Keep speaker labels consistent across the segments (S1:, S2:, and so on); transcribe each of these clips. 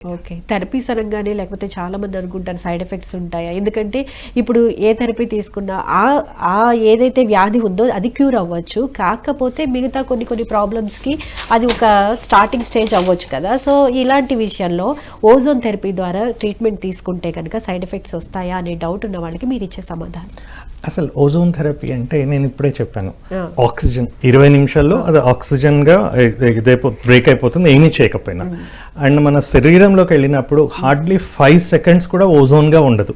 S1: Okay. Therapies అనగానే లేకపోతే చాలా మంది అనుకుంటారు సైడ్ ఎఫెక్ట్స్ ఉంటాయా? ఎందుకంటే ఇప్పుడు ఏ థెరపీ తీసుకున్నా ఆ ఆ ఏదైతే వ్యాధి ఉందో అది క్యూర్ అవ్వచ్చు. కాకపోతే మిగతా కొన్ని కొన్ని ప్రాబ్లమ్స్కి అది ఒక స్టార్టింగ్ స్టేజ్ అవ్వచ్చు కదా. సో ఇలాంటి విషయంలో ఓజోన్ థెరపీ ద్వారా ట్రీట్మెంట్ తీసుకుంటే కనుక సైడ్ ఎఫెక్ట్స్ వస్తాయా అనే డౌట్ ఉన్న వాళ్ళకి మీరు ఇచ్చే సమాధానం.
S2: అసలు ఓజోన్ థెరపీ అంటే నేను ఇప్పుడే చెప్పాను. ఆక్సిజన్. ఇరవై నిమిషాల్లో అది ఆక్సిజన్గా బ్రేక్ అయిపోతుంది ఏమీ చేయకపోయినా. అండ్ మన శరీరంలోకి వెళ్ళినప్పుడు హార్డ్లీ ఫైవ్ సెకండ్స్ కూడా ఓజోన్గా ఉండదు.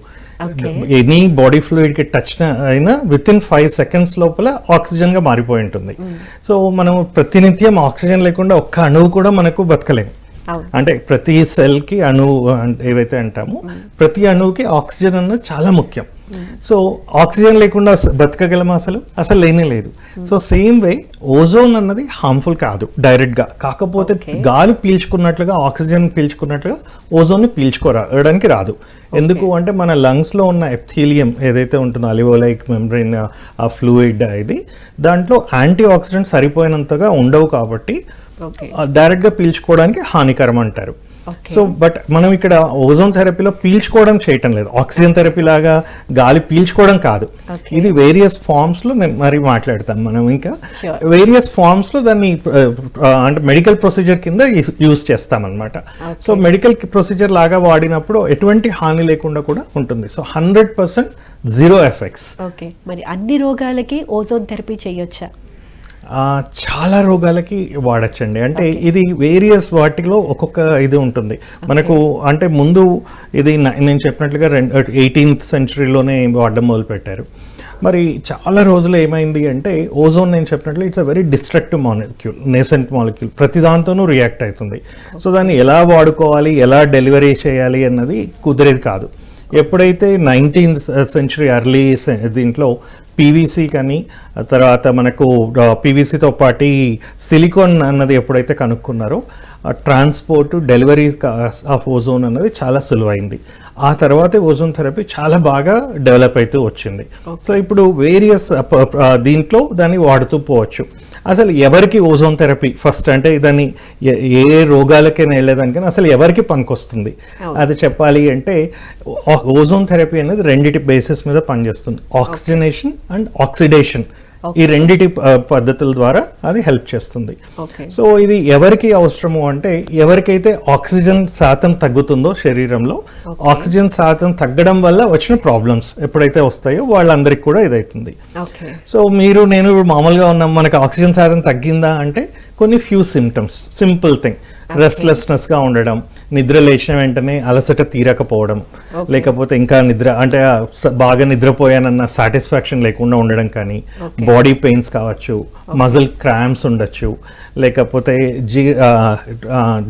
S2: ఎనీ బాడీ ఫ్లూయిడ్కి టచ్ అయినా విత్ ఇన్ ఫైవ్ సెకండ్స్ లోపల ఆక్సిజన్గా మారిపోయి ఉంటుంది. సో మనం ప్రతినిత్యం ఆక్సిజన్ లేకుండా ఒక్క అణువు కూడా మనకు బతకలేము. అంటే ప్రతి సెల్కి అణువు అంటే ఏవైతే అంటామో ప్రతి అణువుకి ఆక్సిజన్ అన్నది చాలా ముఖ్యం. సో ఆక్సిజన్ లేకుండా బతకగలమా అసలు? అసలు లేనే లేదు. సో సేమ్ వే ఓజోన్ అన్నది హార్మ్ఫుల్ కాదు డైరెక్ట్గా కాకపోతే. గాలి పీల్చుకున్నట్లుగా ఆక్సిజన్ పీల్చుకున్నట్లుగా ఓజోన్ని పీల్చుకోరాడానికి రాదు ఎందుకు అంటే మన లంగ్స్లో ఉన్న ఎప్థీలియం ఏదైతే ఉంటుందో అలివోలైక్ మెంబ్రెయిన్ ఆ ఫ్లూయిడ్ ఇది దాంట్లో యాంటీ ఆక్సిడెంట్ సరిపోయినంతగా ఉండవు కాబట్టి
S1: ఓకే.
S2: డైరెక్ట్గా పీల్చుకోవడానికి హానికరం అంటారు. సో బట్ మనం ఇక్కడ ఓజోన్ థెరపీలో పీల్చుకోవడం చేయటం లేదు. ఆక్సిజన్ థెరపీ లాగా గాలి పీల్చుకోవడం కాదు. ఇది వేరియస్ ఫార్మ్స్లో నేను మరి మాట్లాడతాం మనం ఇంకా. వేరియస్ ఫార్మ్స్లో దాన్ని అంటే మెడికల్ ప్రొసీజర్ కింద యూస్ చేస్తాం అనమాట సో మెడికల్ ప్రొసీజర్ లాగా వాడినప్పుడు ఎటువంటి హాని లేకుండా కూడా ఉంటుంది. So hundred percent zero effects
S1: okay మరి అన్ని రోగాలకి ఓజోన్ థెరపీ చేయొచ్చా?
S2: చాలా రోగాలకి వాడచ్చండి. అంటే ఇది వేరియస్ వాటిలో ఒక్కొక్క ఇది ఉంటుంది. మనకు అంటే ముందు ఇది నేను చెప్పినట్లుగా రెండు ఎయిటీన్త్ సెంచరీలోనే వాడడం మొదలు పెట్టారు మరి చాలా రోజులు ఏమైంది అంటే ఓజోన్ నేను చెప్పినట్లు it's a very destructive molecule nascent molecule ప్రతి దాంతోనూ రియాక్ట్ అవుతుంది. సో దాన్ని ఎలా వాడుకోవాలి ఎలా డెలివరీ చేయాలి అన్నది కుదిరేది కాదు. ఎప్పుడైతే నైన్టీన్త్ సెంచరీ అర్లీ దీంట్లో పీవీసీ కానీ తర్వాత మనకు పీవీసీతో పాటు సిలికాన్ అన్నది ఎప్పుడైతే కనుక్కున్నారో ట్రాన్స్పోర్ట్ డెలివరీ ఆఫ్ ఓజోన్ అన్నది చాలా సులువైంది. ఆ తర్వాతే ఓజోన్ థెరపీ చాలా బాగా డెవలప్ అవుతూ వచ్చింది. సో ఇప్పుడు వేరియస్ దీంట్లో దాన్ని వాడుతూ పోవచ్చు. అసలు ఎవరికి ఓజోన్ థెరపీ ఫస్ట్ అంటే దాన్ని ఏ- ఏ రోగాలకైనా వెళ్ళేదానికైనా అసలు ఎవరికి పనికొస్తుంది. అది చెప్పాలి అంటే ఓజోన్ థెరపీ అనేది రెండిటి బేసిస్ మీద పనిచేస్తుంది. Oxygenation and oxidation. ఈ రెండిటి పద్ధతుల ద్వారా అది హెల్ప్ చేస్తుంది. సో ఇది ఎవరికి అవసరము అంటే ఎవరికైతే ఆక్సిజన్ శాతం తగ్గుతుందో శరీరంలో ఆక్సిజన్ శాతం తగ్గడం వల్ల వచ్చిన ప్రాబ్లమ్స్ ఎప్పుడైతే వస్తాయో వాళ్ళందరికీ కూడా ఇదవుతుంది సో మీరు నేను ఇప్పుడు మామూలుగా ఉన్నాం మనకి ఆక్సిజన్ శాతం తగ్గిందా అంటే కొన్ని ఫ్యూ సిమ్టమ్స్ సింపుల్ థింగ్. రెస్ట్లెస్నెస్గా ఉండడం నిద్ర లేచిన వెంటనే అలసట తీరకపోవడం. లేకపోతే ఇంకా నిద్ర అంటే బాగా నిద్రపోయానన్న సాటిస్ఫాక్షన్ లేకుండా ఉండడం కానీ బాడీ పెయిన్స్ కావచ్చు మజిల్ క్రామ్స్ ఉండొచ్చు లేకపోతే జీ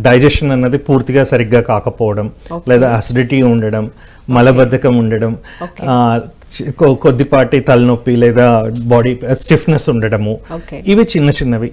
S2: డైజెషన్ అన్నది పూర్తిగా సరిగ్గా కాకపోవడం లేదా అసిడిటీ ఉండడం మలబద్ధకం ఉండడం కొద్దిపాటి తలనొప్పి లేదా బాడీ స్టిఫ్నెస్ ఉండడము. ఇవి చిన్న చిన్నవి.